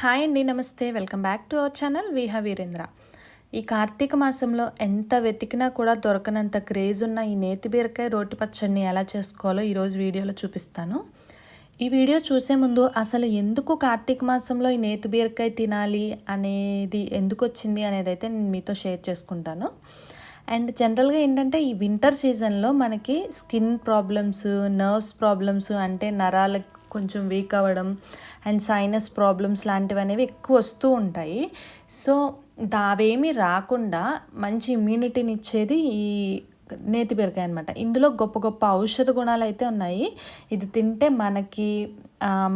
Hi అండి నమస్తే. Welcome back to our channel. విహ Virendra. ఈ కార్తీక మాసంలో ఎంత వెతికినా కూడా దొరకనంత క్రేజ్ ఉన్న ఈ నేతి బీరకాయ రోటి పచ్చడిని ఎలా చేసుకోవాలో ఈరోజు వీడియోలో చూపిస్తాను. ఈ వీడియో చూసే ముందు అసలు ఎందుకు కార్తీక మాసంలో ఈ నేతి బీరకాయ తినాలి అనేది ఎందుకు వచ్చింది అనేది అయితే నేను మీతో షేర్ చేసుకుంటాను. అండ్ జనరల్గా ఏంటంటే ఈ వింటర్ సీజన్లో మనకి స్కిన్ ప్రాబ్లమ్స్ నర్వ్స్ ప్రాబ్లమ్స్ అంటే నరాలకు కొంచెం వీక్ అవ్వడం అండ్ సైనస్ ప్రాబ్లమ్స్ లాంటివి అనేవి ఎక్కువ వస్తూ ఉంటాయి. సో దావేమీ రాకుండా మంచి ఇమ్యూనిటీని ఇచ్చేది ఈ నేతి బీరకాయ అనమాట ఇందులో గొప్ప గొప్ప ఔషధ గుణాలు అయితే ఉన్నాయి. ఇది తింటే మనకి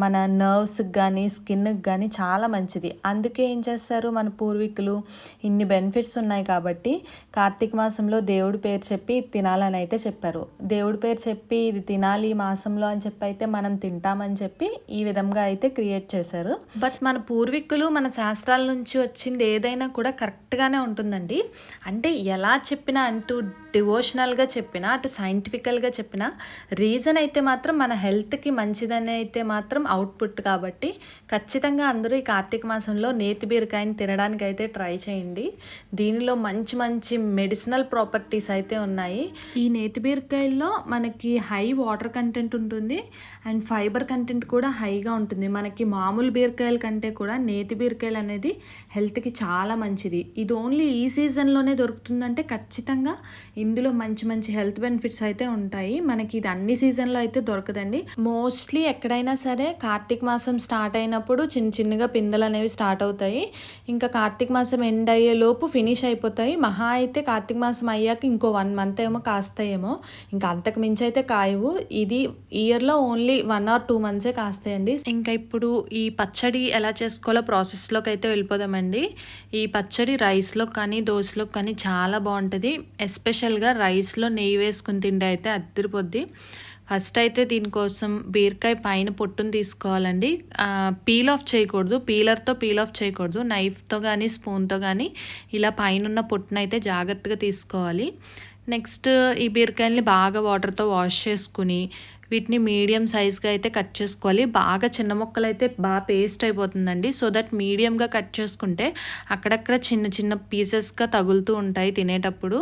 మన నర్వ్స్కి కానీ స్కిన్కి కానీ చాలా మంచిది. అందుకే ఏం చేస్తారు మన పూర్వీకులు? ఇన్ని బెనిఫిట్స్ ఉన్నాయి కాబట్టి కార్తీక మాసంలో దేవుడి పేరు చెప్పి తినాలని అయితే చెప్పారు. దేవుడి పేరు చెప్పి ఇది తినాలి ఈ మాసంలో అని చెప్పి అయితే మనం తింటామని చెప్పి ఈ విధంగా అయితే క్రియేట్ చేశారు. బట్ మన పూర్వీకులు మన శాస్త్రాల నుంచి వచ్చింది ఏదైనా కూడా కరెక్ట్గానే ఉంటుందండి. అంటే ఎలా చెప్పినా అంటూ డివోషనల్గా చెప్పినా అటు సైంటిఫికల్గా చెప్పినా రీజన్ అయితే మాత్రం మన హెల్త్కి మంచిదని అయితే మాత్రం అవుట్పుట్ కాబట్టి ఖచ్చితంగా అందరూ ఈ కార్తీక మాసంలో నేతి బీరకాయని తినడానికి అయితే ట్రై చేయండి. దీనిలో మంచి మంచి మెడిసినల్ ప్రాపర్టీస్ అయితే ఉన్నాయి. ఈ నేతి బీరకాయల్లో మనకి హై వాటర్ కంటెంట్ ఉంటుంది అండ్ ఫైబర్ కంటెంట్ కూడా హైగా ఉంటుంది. మనకి మామూలు బీరకాయల కంటే కూడా నేతి బీరకాయలు అనేది హెల్త్కి చాలా మంచిది. ఇది ఓన్లీ ఈ సీజన్లోనే దొరుకుతుందంటే ఖచ్చితంగా ఇందులో మంచి మంచి హెల్త్ బెనిఫిట్స్ అయితే ఉంటాయి. మనకి ఇది అన్ని సీజన్లో అయితే దొరకదండి. మోస్ట్లీ ఎక్కడైనా సరే కార్తీక మాసం స్టార్ట్ అయినప్పుడు చిన్న చిన్నగా పిందెలు అనేవి స్టార్ట్ అవుతాయి. ఇంకా కార్తీక మాసం ఎండ్ అయ్యేలోపు ఫినిష్ అయిపోతాయి. మహా అయితే కార్తీక మాసం అయ్యాక ఇంకో వన్ మంత్ ఏమో కాస్తాయేమో. ఇంకా అంతకు మించి అయితే కాయవు. ఇది ఇయర్లో ఓన్లీ వన్ ఆర్ టూ మంత్సే కాస్తాయండి. ఇంకా ఇప్పుడు ఈ పచ్చడి ఎలా చేసుకోవాలో ప్రాసెస్లోకి అయితే వెళ్ళిపోదామండి. ఈ పచ్చడి రైస్లో కానీ దోశలో కానీ చాలా బాగుంటుంది. ఎస్పెషల్గా రైస్లో నెయ్యి వేసుకుని తింటే అయితే అద్దరిపోద్ది. ఫస్ట్ అయితే దీనికోసం బీరకాయ పైన పొట్టును తీసుకోవాలండి. పీల్ ఆఫ్ చేయకూడదు. పీలర్తో పీల్ ఆఫ్ చేయకూడదు. నైఫ్తో కానీ స్పూన్తో కానీ ఇలా పైన ఉన్న పొట్టును అయితే జాగ్రత్తగా తీసుకోవాలి. నెక్స్ట్ ఈ బీరకాయల్ని బాగా వాటర్తో వాష్ చేసుకుని వీటిని మీడియం సైజ్గా అయితే కట్ చేసుకోవాలి. బాగా చిన్న ముక్కలు అయితే బాగా పేస్ట్ అయిపోతుందండి. సో దట్ మీడియంగా కట్ చేసుకుంటే అక్కడక్కడ చిన్న చిన్న పీసెస్గా తగులుతూ ఉంటాయి తినేటప్పుడు.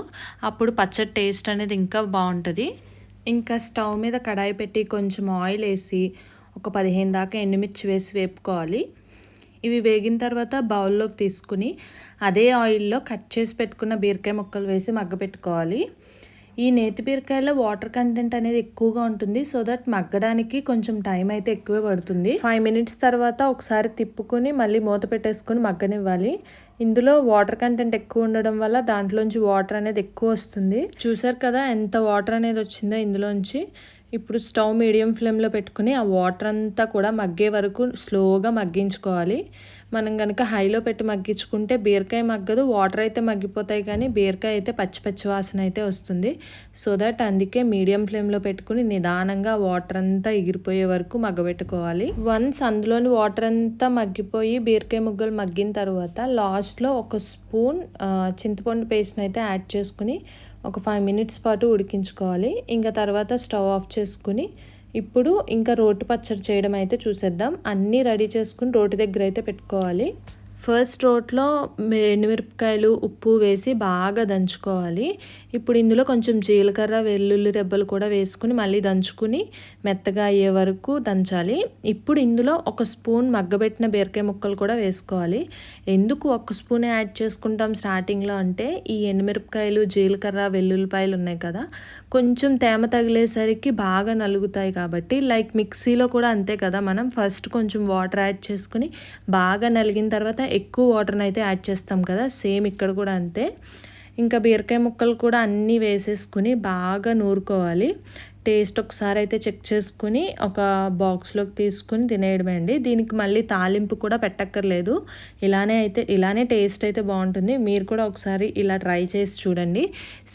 అప్పుడు పచ్చడి టేస్ట్ అనేది ఇంకా బాగుంటుంది. ఇంకా స్టవ్ మీద కడాయి పెట్టి కొంచెం ఆయిల్ వేసి ఒక పదిహేను దాకా ఎండుమిర్చి వేసి వేపుకోవాలి. ఇవి వేగిన తర్వాత బౌల్లోకి తీసుకుని అదే ఆయిల్లో కట్ చేసి పెట్టుకున్న బీరకాయ ముక్కలు వేసి మగ్గపెట్టుకోవాలి. ఈ నేతి బీరకాయలో వాటర్ కంటెంట్ అనేది ఎక్కువగా ఉంటుంది. సో దట్ మగ్గడానికి కొంచెం టైం అయితే ఎక్కువే పడుతుంది. ఫైవ్ మినిట్స్ తర్వాత ఒకసారి తిప్పుకొని మళ్ళీ మూత పెట్టేసుకొని మగ్గనివ్వాలి. ఇందులో వాటర్ కంటెంట్ ఎక్కువ ఉండడం వల్ల దాంట్లోంచి వాటర్ అనేది ఎక్కువ వస్తుంది. చూసారు కదా ఎంత వాటర్ అనేది వచ్చిందో ఇందులోంచి. ఇప్పుడు స్టవ్ మీడియం ఫ్లేమ్లో పెట్టుకుని ఆ వాటర్ అంతా కూడా మగ్గే వరకు స్లోగా మగ్గించుకోవాలి. మనం కనుక హైలో పెట్టి మగ్గించుకుంటే బీరకాయ మగ్గదు వాటర్ అయితే మగ్గిపోతాయి కానీ బీరకాయ అయితే పచ్చి పచ్చి వాసన అయితే వస్తుంది. సో దట్ అందుకే మీడియం ఫ్లేమ్లో పెట్టుకుని నిదానంగా వాటర్ అంతా ఎగిరిపోయే వరకు మగ్గబెట్టుకోవాలి. వన్స్ అందులోని వాటర్ అంతా మగ్గిపోయి బీరకాయ ముగ్గలు మగ్గిన తర్వాత లాస్ట్లో ఒక స్పూన్ చింతపండు పేస్ట్ని అయితే యాడ్ చేసుకుని ఒక ఫైవ్ మినిట్స్ పాటు ఉడికించుకోవాలి. ఇంకా తర్వాత స్టవ్ ఆఫ్ చేసుకుని ఇప్పుడు ఇంకా రోటి పచ్చడి చేయడం అయితే చూసేద్దాం. అన్నీ రెడీ చేసుకుని రోటి దగ్గర అయితే పెట్టుకోవాలి. ఫస్ట్ రోట్లో ఎండుమిరపకాయలు ఉప్పు వేసి బాగా దంచుకోవాలి. ఇప్పుడు ఇందులో కొంచెం జీలకర్ర వెల్లుల్లి రెబ్బలు కూడా వేసుకుని మళ్ళీ దంచుకుని మెత్తగా అయ్యే వరకు దంచాలి. ఇప్పుడు ఇందులో ఒక స్పూన్ మగ్గబెట్టిన బీరకాయ ముక్కలు కూడా వేసుకోవాలి. ఎందుకు ఒక స్పూన్ యాడ్ చేసుకుంటాం స్టార్టింగ్లో అంటే ఈ ఎండుమిరపకాయలు జీలకర్ర వెల్లుల్లిపాయలు ఉన్నాయి కదా కొంచెం తేమ తగిలేసరికి బాగా నలుగుతాయి కాబట్టి లైక్ మిక్సీలో కూడా అంతే కదా మనం ఫస్ట్ కొంచెం వాటర్ యాడ్ చేసుకుని బాగా నలిగిన తర్వాత ఎక్కువ వాటర్ని అయితే యాడ్ చేస్తాం కదా సేమ్ ఇక్కడ కూడా అంతే. ఇంకా బీరకాయ ముక్కలు కూడా అన్నీ వేసేసుకుని బాగా నూరుకోవాలి. టేస్ట్ ఒకసారి అయితే చెక్ చేసుకుని ఒక బాక్స్లోకి తీసుకుని తినేయడమే అండి. దీనికి మళ్ళీ తాలింపు కూడా పెట్టక్కర్లేదు. ఇలానే అయితే ఇలానే టేస్ట్ అయితే బాగుంటుంది. మీరు కూడా ఒకసారి ఇలా ట్రై చేసి చూడండి.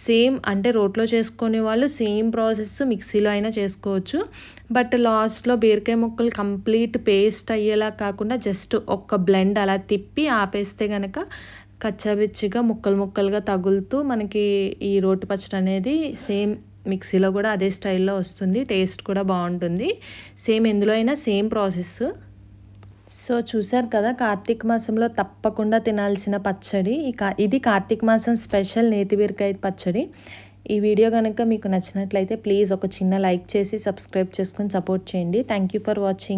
సేమ్ అంటే రోట్లో చేసుకునే వాళ్ళు సేమ్ ప్రాసెస్ మిక్సీలో అయినా చేసుకోవచ్చు. బట్ లాస్ట్లో బీరకాయ ముక్కలు కంప్లీట్ పేస్ట్ అయ్యేలా కాకుండా జస్ట్ ఒక్క బ్లెండ్ అలా తిప్పి ఆపేస్తే కనుక కచ్చాబిచ్చిగా ముక్కలు ముక్కలుగా తగులుతూ మనకి ఈ రోటి పచ్చడి అనేది సేమ్ మిక్సీలో కూడా అదే స్టైల్లో వస్తుంది టేస్ట్ కూడా బాగుంటుంది. సేమ్ ఎందులో అయినా సేమ్ ప్రాసెస్. సో చూసారు కదా కార్తీక మాసంలో తప్పకుండా తినాల్సిన పచ్చడి. ఇక ఇది కార్తీక మాసం స్పెషల్ నేతిబీరకాయ పచ్చడి. ఈ వీడియో కనుక మీకు నచ్చినట్లయితే ప్లీజ్ ఒక చిన్న లైక్ చేసి సబ్స్క్రైబ్ చేసుకొని సపోర్ట్ చేయండి. Thank you for watching.